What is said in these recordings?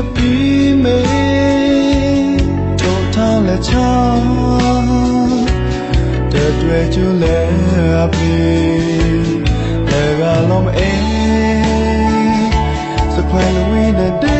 to be me total la cha de dwe ju le api le ga lom e so plan we the day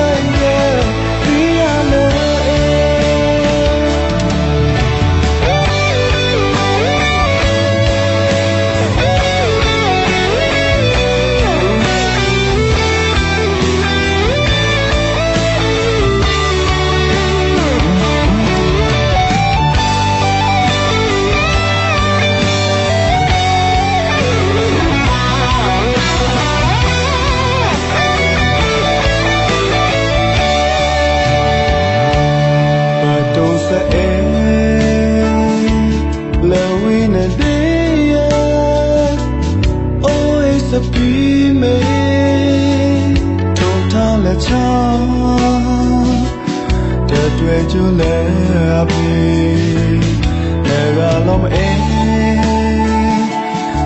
ချာတဲ့တွေ့ကြလဲပြီလေကလုံးအေး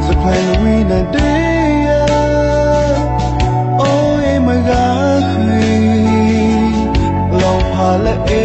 စခွေဝင်းတဲ့တရားအိုးမကခွေလောဖာလဲ